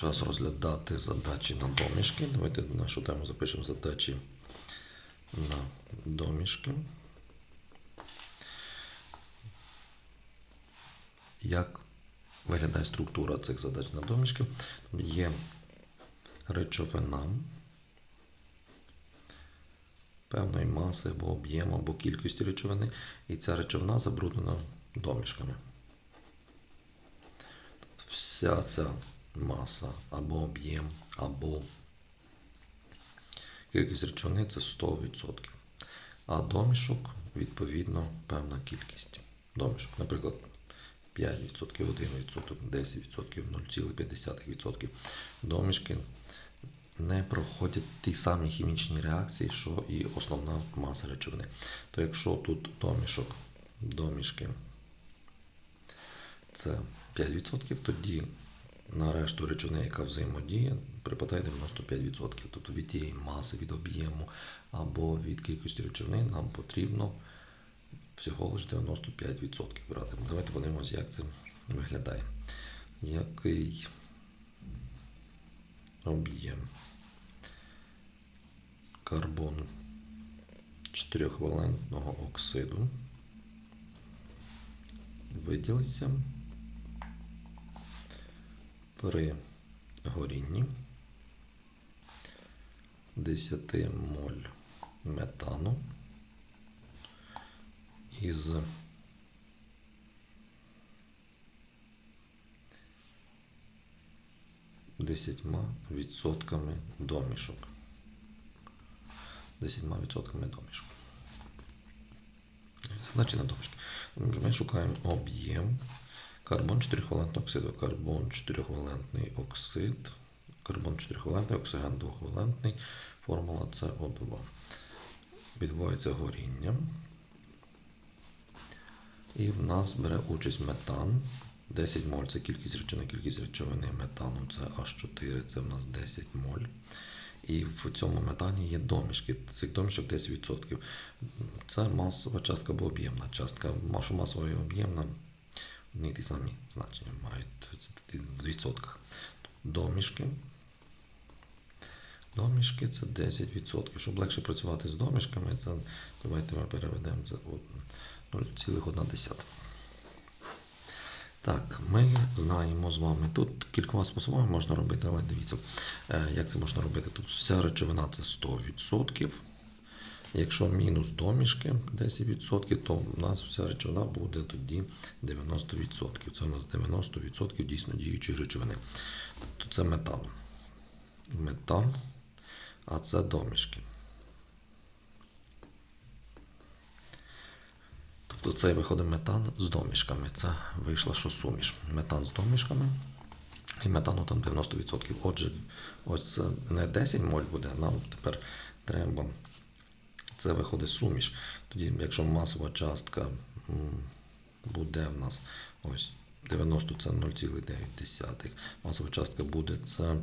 час розглядати задачі на домішки. Давайте нашу тему запишемо задачі на домішки. Як виглядає структура цих задач на домішки? Є речовина певної маси або об'єму, або кількості речовини, і ця речовина забруднена домішками. Вся ця маса або об'єм, або кількість речовини це 100%. А домішок, відповідно, певна кількість. Домішок, наприклад, 5%, 1%, 10%, 0,5%. Домішки не проходять ті самі хімічні реакції, що і основна маса речовини. То якщо тут домішок, домішки це 5%, тоді на решту речовини, яка взаємодіє, припадає 95%. Тобто від тієї маси, від об'єму або від кількості речовини нам потрібно всього лише 95% брати. Давайте подивимося, як це виглядає. Який об'єм карбону 4-валентного оксиду виділиться при горінні 10 моль метану із десятьма відсотками домішок. Десятьма відсотками домішок. Задачі на домішки. Ми шукаємо об'єм карбон 4-валентного оксиду, карбон 4-валентний оксид, карбон 4-валентний, оксиген 2-валентний, формула СО2. Відбувається горіння. І в нас бере участь метан. 10 моль це кількість речовини, кількість речовини метану це H4, це в нас 10 моль. І в цьому метані є домішки. Цих домішок 10%. Це масова частка або об'ємна частка. Машу масова і об'ємна одні ті самі значення мають в відсотках. Домішки. Домішки це 10%. Щоб легше працювати з домішками, це давайте ми переведемо це 0,1. Так, ми знаємо з вами. Тут кількома способами можна робити, але дивіться, як це можна робити. Тут вся речовина це 100%. Якщо мінус домішки 10%, то в нас вся речовина буде тоді 90%. Це у нас 90% дійсно діючої речовини. Тобто це метан. Метан, а це домішки. Тобто це виходить метан з домішками. Це вийшло, що суміш. Метан з домішками. І метану там 90%. Отже, ось це не 10 моль буде, нам тепер треба. Це виходить суміш. Тоді, якщо масова частка буде в нас ось 90 це 0,9. Масова частка буде це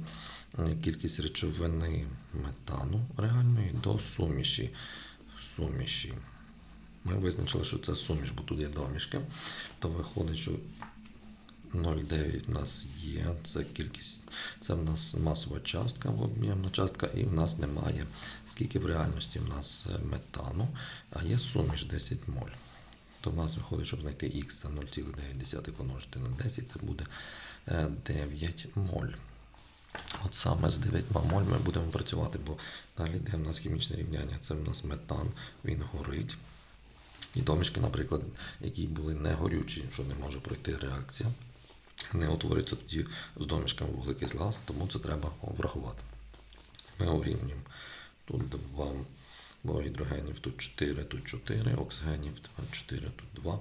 кількість речовини метану реальної до суміші. суміші. Ми визначили, що це суміш, бо тут є домішки. То виходить, що 0,9 в нас є, це кількість, це в нас масова частка, об'ємна частка, і в нас немає, скільки в реальності в нас метану, а є суміш 10 моль. То в нас виходить, щоб знайти х, це 0,9 помножити на 10, це буде 9 моль. От саме з 9 моль ми будемо працювати, бо далі йде в нас хімічне рівняння, це в нас метан, він горить. І домішки, наприклад, які були не горючі, що не може пройти реакція, не утвориться тоді з домішками вуглекислий газ, тому це треба врахувати. Ми урівнюємо тут 2 бо гідрогенів, тут 4, тут 4, оксигенів 4, тут 2.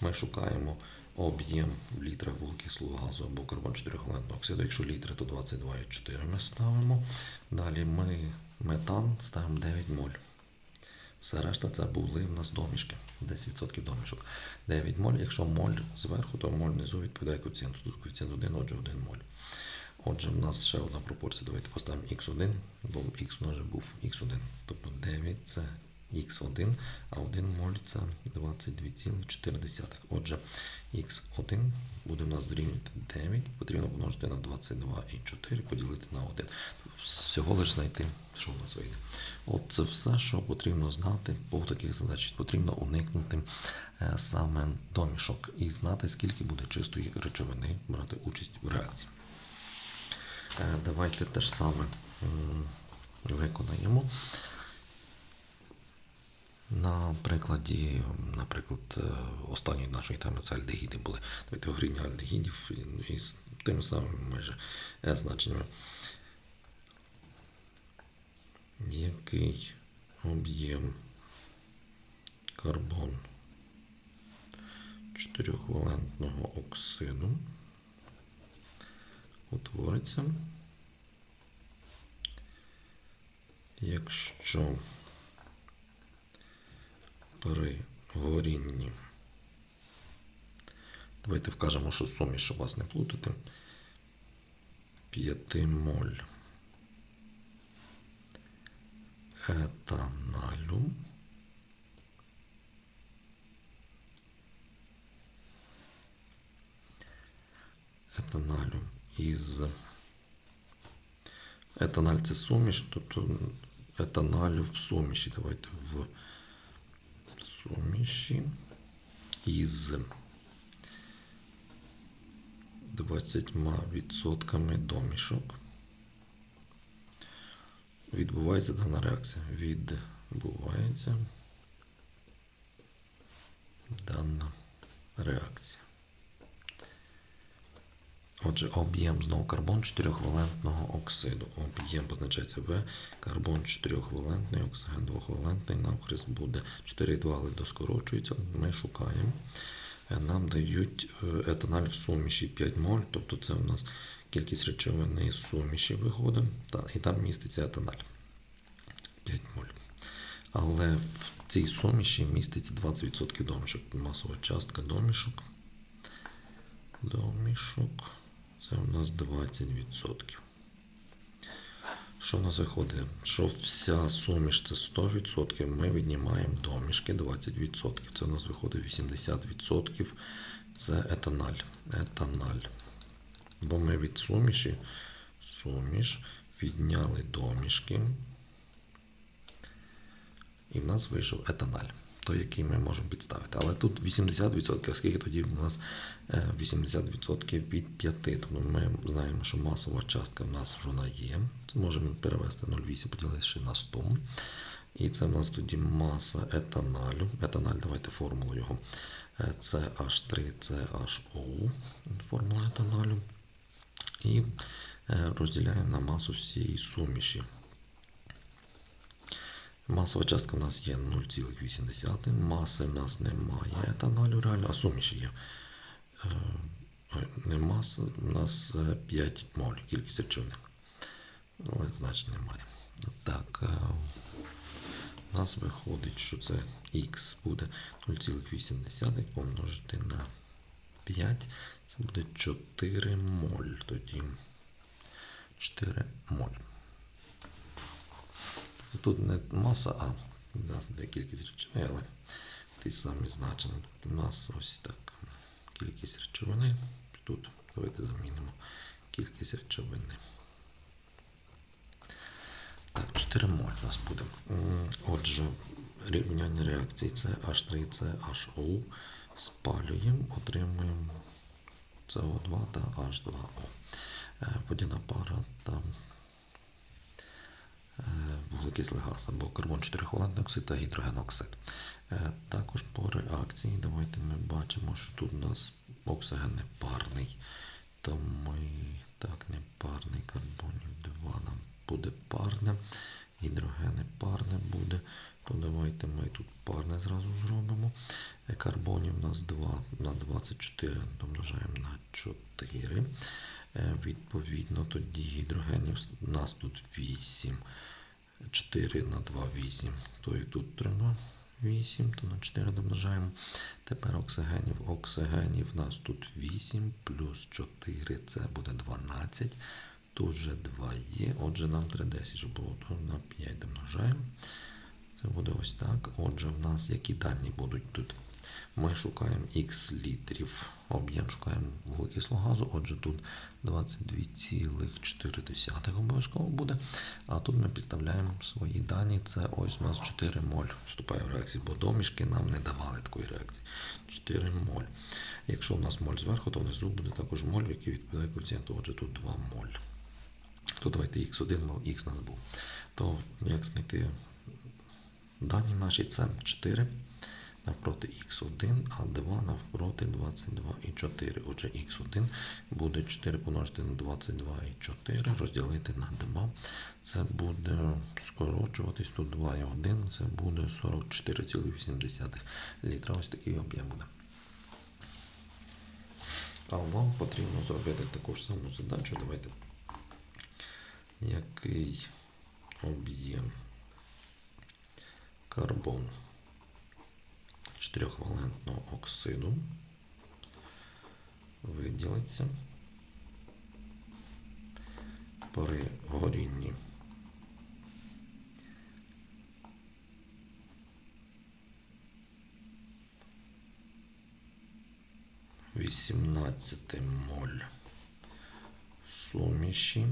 Ми шукаємо об'єм в літрах вуглекислого газу або карбон 4 валентного оксиду. Якщо літри, то 22,4 ми ставимо. Далі ми метан ставимо 9 моль. Все решта це були в нас домішки. 10% домішок. 9 моль. Якщо моль зверху, то моль внизу відповідає коефіцієнту. Тут коефіцієнт 1, отже 1 моль. Отже, в нас ще одна пропорція. Давайте поставимо x1, бо x вже був x1. Тобто 9 це х1, а 1 моль це 22,4. Отже, х1 буде у нас дорівнювати 9, потрібно помножити на 22,4, поділити на 1. Всього лише знайти, що в нас вийде. От це все, що потрібно знати по таких задачах. Потрібно уникнути е, саме домішок і знати, скільки буде чистої речовини брати участь в реакції. Е, Давайте те ж саме виконаємо. На прикладі, наприклад, е, останньої нашої теми це альдегіди були. Давайте альдегідів із тими самими майже е, значеннями. Який об'єм карбон чотирьохвалентного оксиду утвориться, якщо при горінні. Давайте вкажемо, що суміш, щоб вас не плутати. 5 моль етаналю етаналю із етаналь це суміш, тобто етаналю в суміші. Давайте в суміші із 20% домішок. Відбувається дана реакція. Відбувається дана реакція. Отже, об'єм знову карбон 4-валентного оксиду. Об'єм позначається В. Карбон 4-валентний, оксиген 2-валентний. Навхрест буде 4,2, але доскорочується. Ми шукаємо. Е, Нам дають е, етаналь в суміші 5 моль, тобто це у нас кількість речовини з суміші виходить, і там міститься етаналь 5 моль. Але в цій суміші міститься 20% домішок. Масова частка домішок. Домішок. Це у нас 20%. Що в нас виходить? Що вся суміш це 100%, ми віднімаємо домішки 20%. Це у нас виходить 80%. Це етаналь. Етаналь. Бо ми від суміші суміш відняли домішки. І в нас вийшов етаналь, той, який ми можемо підставити. Але тут 80%, оскільки тоді у нас е, 80% від 5. Тобто ми знаємо, що масова частка в нас вона є. Це можемо перевести 0,8, поділивши на 100. І це в нас тоді маса етаналю. Етаналь, давайте формулу його. Е, CH3CHO, формула етаналю. І е, розділяємо на масу всієї суміші. Масова частка у нас є 0,8. Маси в нас немає етаналю реально, а суміші є. Е, Не маса, у нас е, 5 моль кількість речовини. Але значень немає. Так, е, у нас виходить, що це х буде 0,8 помножити на 5. Це буде 4 моль тоді. 4 моль. Тут не маса, а у нас де кількість речовини, але ті самі значення. Тут у нас ось так. Кількість речовини. Тут давайте замінимо кількість речовини. Так, 4 моль у нас буде. Отже, рівняння реакції це H3CHO. Спалюємо, отримуємо СО2 та H2O. Е, Водяна пара та е, вуглекислий газ або карбон 4-валентний оксид та гідрогеноксид. Е, Також по реакції давайте ми бачимо, що тут у нас оксиген не парний. То ми так, не парний карбонів 2 нам буде парне, гідрогени парне буде. То давайте ми тут парне зразу зробимо. Е, Карбонів у нас 2 на 24 домножаємо на 4. Е, Відповідно, тоді гідрогенів у нас тут 8. 4 на 2 8. То і тут треба 8, то на 4 домножаємо. Тепер оксигенів. Оксигенів у нас тут 8 плюс 4 це буде 12. Тут же 2 є. Отже, нам треба 10, щоб було то на 5 домножаємо. Це буде ось так. Отже, в нас які дані будуть тут? Ми шукаємо Х літрів. Об'єм шукаємо вуглекислого газу. Отже, тут 22,4 обов'язково буде. А тут ми підставляємо свої дані. Це ось у нас 4 моль вступає в реакцію, бо домішки нам не давали такої реакції. 4 моль. Якщо у нас моль зверху, то внизу буде також моль, який відповідає коефіцієнту. Отже, тут 2 моль. То давайте Х1, бо Х нас був. То як знайти дані наші це 4 навпроти х1, а 2 навпроти 22 і 4. Отже, х1 буде 4 помножити на 22 і 4, розділити на 2. Це буде скорочуватись тут 2 і 1, це буде 44,8 літра. Ось такий об'єм буде. А вам потрібно зробити таку ж саму задачу. Давайте. Який об'єм карбону чотирьохвалентного оксиду. Виділиться при горінні. Вісімнадцяти моль суміші.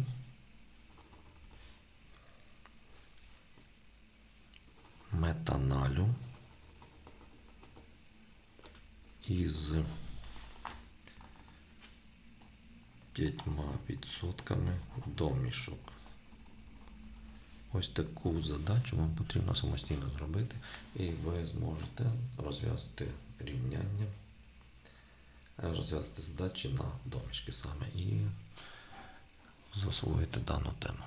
Метаналю із 5% домішок. Ось таку задачу вам потрібно самостійно зробити, і ви зможете розв'язати рівняння, розв'язати задачі на домішки саме і засвоїти дану тему.